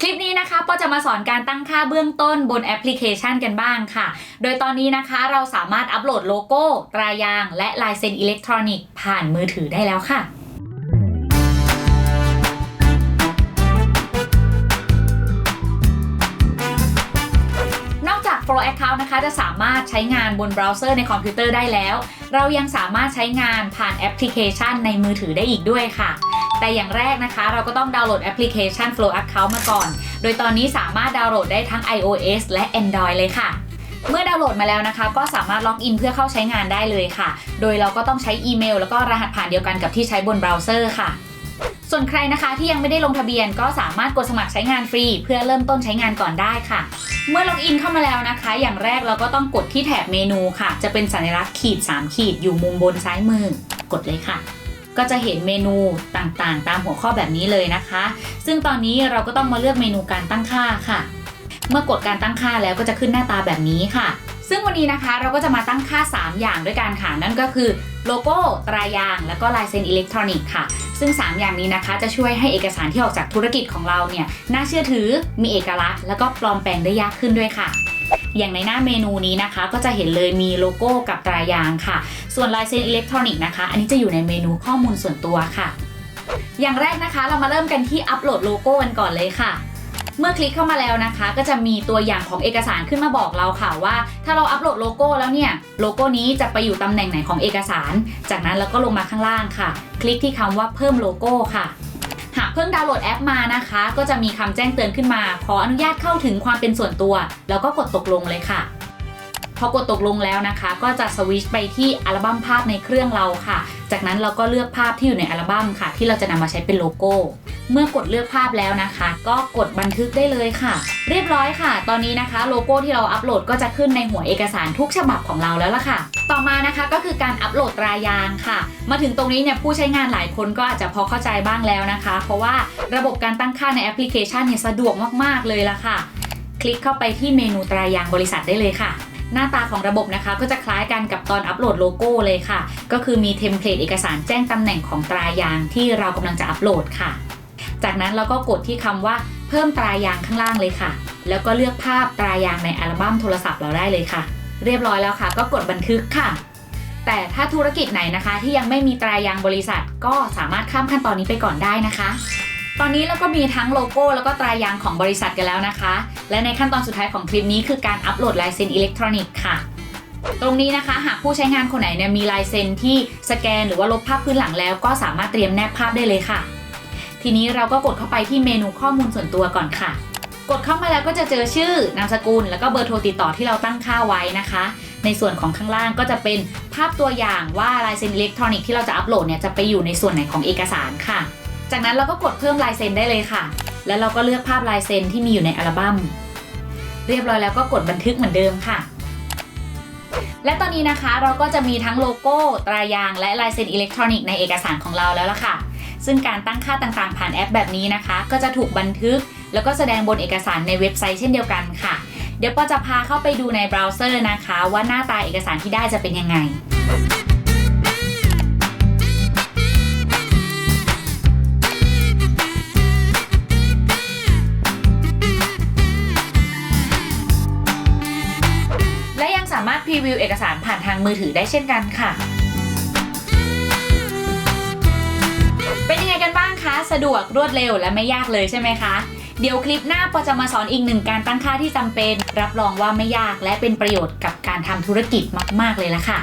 คลิปนี้นะคะปอจะมาสอนการตั้งค่าเบื้องต้นบนแอปพลิเคชันกันบ้างค่ะ โดยตอนนี้นะคะเราสามารถอัปโหลดโลโก้ตรายาง และลายเซ็นอิเล็กทรอนิกส์ผ่านมือถือได้แล้วค่ะนอกจาก Flow Account นะคะจะสามารถใช้งานบนเบราว์เซอร์ในคอมพิวเตอร์ได้แล้ว เรายังสามารถใช้งานผ่านแอปพลิเคชันในมือถือได้อีกด้วยค่ะ แต่อย่างแรกนะคะ เราก็ต้องดาวน์โหลดแอปพลิเคชัน Flow Account มาก่อน โดยตอนนี้สามารถดาวน์โหลดได้ทั้ง iOS และ Android เลยค่ะเมื่อดาวน์โหลดมาแล้วนะคะ ก็สามารถล็อกอินเพื่อเข้าใช้งานได้เลยค่ะ โดยเราก็ต้องใช้อีเมล แล้วก็รหัสผ่านเดียวกันกับที่ใช้บนเบราว์เซอร์ค่ะ ส่วนใครนะคะที่ยังไม่ได้ลงทะเบียนก็สามารถกดสมัครใช้งานฟรี เพื่อเริ่มต้นใช้งานก่อนได้ค่ะ เมื่อล็อกอินเข้ามาแล้วนะคะ อย่างแรกเราก็ต้องกดที่แถบเมนูค่ะ จะเป็นสัญลักษณ์ขีด 3 ขีดอยู่มุมบนซ้ายมือ กดเลยค่ะ ก็จะเห็นเมนูต่างๆ ตามหัวข้อแบบนี้เลยนะคะ ซึ่งตอนนี้เราก็ต้องมาเลือกเมนูการตั้งค่าค่ะ เมื่อกดการตั้งค่าแล้วก็จะขึ้นหน้าตาแบบนี้ค่ะ ซึ่งวันนี้นะคะเราก็จะมาตั้งค่า 3 อย่างด้วยกันค่ะนั่นก็คือโลโก้ตรายาง แล้วก็ลายเซ็นอิเล็กทรอนิกส์ค่ะ ซึ่ง 3 อย่างนี้นะคะ จะช่วยให้เอกสารที่ออกจากธุรกิจของเราเนี่ยน่าเชื่อถือมีเอกลักษณ์ แล้วก็ปลอมแปลงได้ยากขึ้นด้วยค่ะ อย่างในหน้าเมนูนี้นะคะ ก็จะเห็นเลยมีโลโก้กับตรายางค่ะ ส่วนลายเซ็นอิเล็กทรอนิกส์นะคะ อันนี้จะอยู่ในเมนูข้อมูลส่วนตัวค่ะ อย่างแรกนะคะเรามาเริ่มกันที่อัปโหลดโลโก้กันก่อนเลยค่ะเมื่อคลิกเข้ามาแล้วนะคะ ก็จะมีตัวอย่างของเอกสารขึ้นมาบอกเราค่ะว่า ถ้าเราอัปโหลดโลโก้แล้วเนี่ยโลโก้นี้จะไปอยู่ตำแหน่งไหนของเอกสาร จากนั้นเราก็ลงมาข้างล่างค่ะ คลิกที่คำว่าเพิ่มโลโก้ค่ะ หากเพิ่งดาวน์โหลดแอปมานะคะ ก็จะมีคำแจ้งเตือนขึ้นมา ขออนุญาตเข้าถึงความเป็นส่วนตัว แล้วก็กดตกลงเลยค่ะ พอกดตกลงแล้วนะคะ ก็จะสวิชไปที่อัลบั้มภาพในเครื่องเราค่ะ จากนั้นเราก็เลือกภาพที่อยู่ในอัลบั้มค่ะ ที่เราจะนำมาใช้เป็นโลโก้ เมื่อกดเลือกภาพแล้วนะคะ ก็กดบันทึกได้เลยค่ะ เรียบร้อยค่ะ ตอนนี้นะคะโลโก้ที่เราอัปโหลดก็จะขึ้นในหัวเอกสารทุกฉบับของเราแล้วล่ะค่ะ ต่อมานะคะก็คือการอัปโหลดรายยางค่ะ มาถึงตรงนี้เนี่ยผู้ใช้งานหลายคนก็อาจจะพอเข้าใจบ้างแล้วนะคะ เพราะว่าระบบการตั้งค่าในแอปพลิเคชันเนี่ยสะดวกมากๆเลยล่ะค่ะ คลิกเข้าไปที่เมนูตรายางบริษัทได้เลยค่ะหน้าตาของระบบนะคะก็จะคล้ายกันกับตอนอัปโหลดโลโก้เลยค่ะ ก็คือมีเทมเพลตเอกสารแจ้งตำแหน่งของตรายางที่เรากำลังจะอัปโหลดค่ะ จากนั้นเราก็กดที่คำว่าเพิ่มตรายางข้างล่างเลยค่ะ แล้วก็เลือกภาพตรายางในอัลบั้มโทรศัพท์เราได้เลยค่ะ เรียบร้อยแล้วค่ะ ก็กดบันทึกค่ะ แต่ถ้าธุรกิจไหนนะคะ ที่ยังไม่มีตรายางบริษัท ก็สามารถข้ามขั้นตอนนี้ไปก่อนได้นะคะตอนนี้เราก็มีทั้งโลโก้แล้วก็ตรายางของบริษัทกันแล้วนะคะ และในขั้นตอนสุดท้ายของคลิปนี้คือการอัปโหลดลายเซ็นอิเล็กทรอนิกส์ค่ะ ตรงนี้นะคะ หากผู้ใช้งานคนไหนเนี่ยมีลายเซ็นที่สแกนหรือว่าลบภาพพื้นหลังแล้วก็สามารถเตรียมแนบภาพได้เลยค่ะ ทีนี้เราก็กดเข้าไปที่เมนูข้อมูลส่วนตัวก่อนค่ะ กดเข้ามาแล้วก็จะเจอชื่อนามสกุล แล้วก็เบอร์โทรติดต่อที่เราตั้งค่าไว้นะคะ ในส่วนของข้างล่างก็จะเป็นภาพตัวอย่างว่าลายเซ็นอิเล็กทรอนิกส์ที่เราจะอัปโหลดเนี่ยจะไปอยู่ในส่วนไหนของเอกสารค่ะ จากนั้นเราก็กดเพิ่มลายเซ็นได้เลยค่ะ แล้วเราก็เลือกภาพลายเซ็นที่มีอยู่ในอัลบั้ม เรียบร้อยแล้วก็กดบันทึกเหมือนเดิมค่ะและตอนนี้นะคะเราก็จะมีทั้งโลโก้ ตรายาง และลายเซ็นอิเล็กทรอนิกส์ในเอกสารของเราแล้วล่ะค่ะ ซึ่งการตั้งค่าต่างๆ ผ่านแอปแบบนี้นะคะ ก็จะถูกบันทึก แล้วก็แสดงบนเอกสารในเว็บไซต์เช่นเดียวกันค่ะ เดี๋ยวปอจะพาเข้าไปดูในเบราว์เซอร์นะคะ ว่าหน้าตาเอกสารที่ได้จะเป็นยังไงและยังสามารถพรีวิวเอกสารผ่านทางมือถือได้เช่นกันค่ะ เป็นยังไงกันบ้างคะ สะดวกรวดเร็วและไม่ยากเลยใช่ไหมคะ เดี๋ยวคลิปหน้าปอจะมาสอนอีกหนึ่งการตั้งค่าที่จำเป็น รับรองว่าไม่ยากและเป็นประโยชน์กับการทำธุรกิจมาก ๆ เลยละค่ะ